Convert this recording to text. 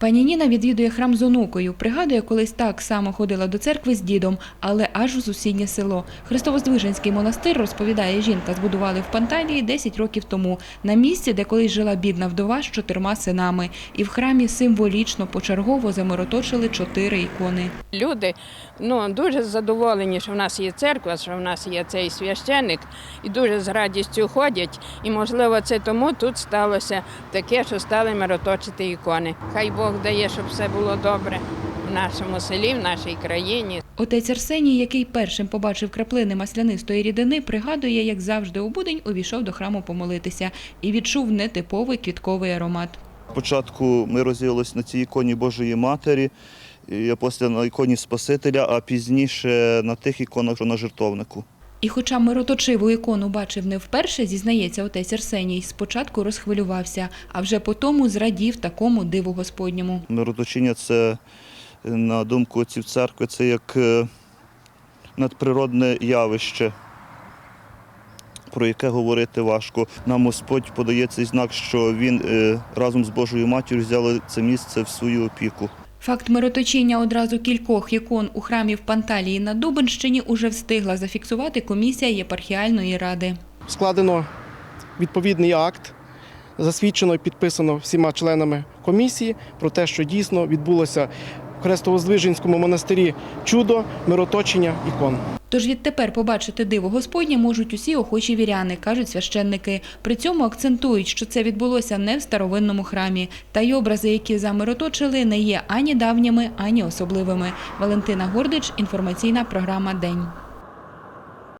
Пані Ніна відвідує храм з онукою. Пригадує, колись так само ходила до церкви з дідом, але аж у сусіднє село. Христовоздвиженський монастир, розповідає жінка, збудували в Панталії 10 років тому, на місці, де колись жила бідна вдова з чотирма синами. І в храмі символічно почергово замироточили чотири ікони. Люди ну, дуже задоволені, що в нас є церква, що в нас є цей священник, і дуже з радістю ходять. І, можливо, це тому тут сталося таке, що стали мироточити ікони. Хай Бог дає, щоб все було добре в нашому селі, в нашій країні. Отець Арсеній, який першим побачив краплини маслянистої рідини, пригадує, як завжди у будень увійшов до храму помолитися і відчув нетиповий квітковий аромат. Спочатку ми розділилися на цій іконі Божої Матері, і після на іконі Спасителя, а пізніше на тих іконах, що на жертовнику. І хоча мироточиву ікону бачив не вперше, зізнається отець Арсеній, спочатку розхвилювався, а вже потому зрадів такому диву Господньому. Мироточіння це, на думку отців церкви, це як е, надприродне явище, про яке говорити важко. Нам Господь подає цей знак, що Він е, разом з Божою матір'ю взяли це місце в свою опіку. Факт мироточіння одразу кількох ікон у храмі в Панталії на Дубенщині уже встигла зафіксувати комісія єпархіальної ради. складено відповідний акт, засвідчено і підписано всіма членами комісії про те, що дійсно відбулося в Хрестовоздвиженському монастирі чудо мироточення ікон. Тож відтепер побачити диво Господнє можуть усі охочі віряни, кажуть священники. При цьому акцентують, що це відбулося не в старовинному храмі. Та й образи, які замироточили, не є ані давніми, ані особливими. Валентина Гордич, інформаційна програма День.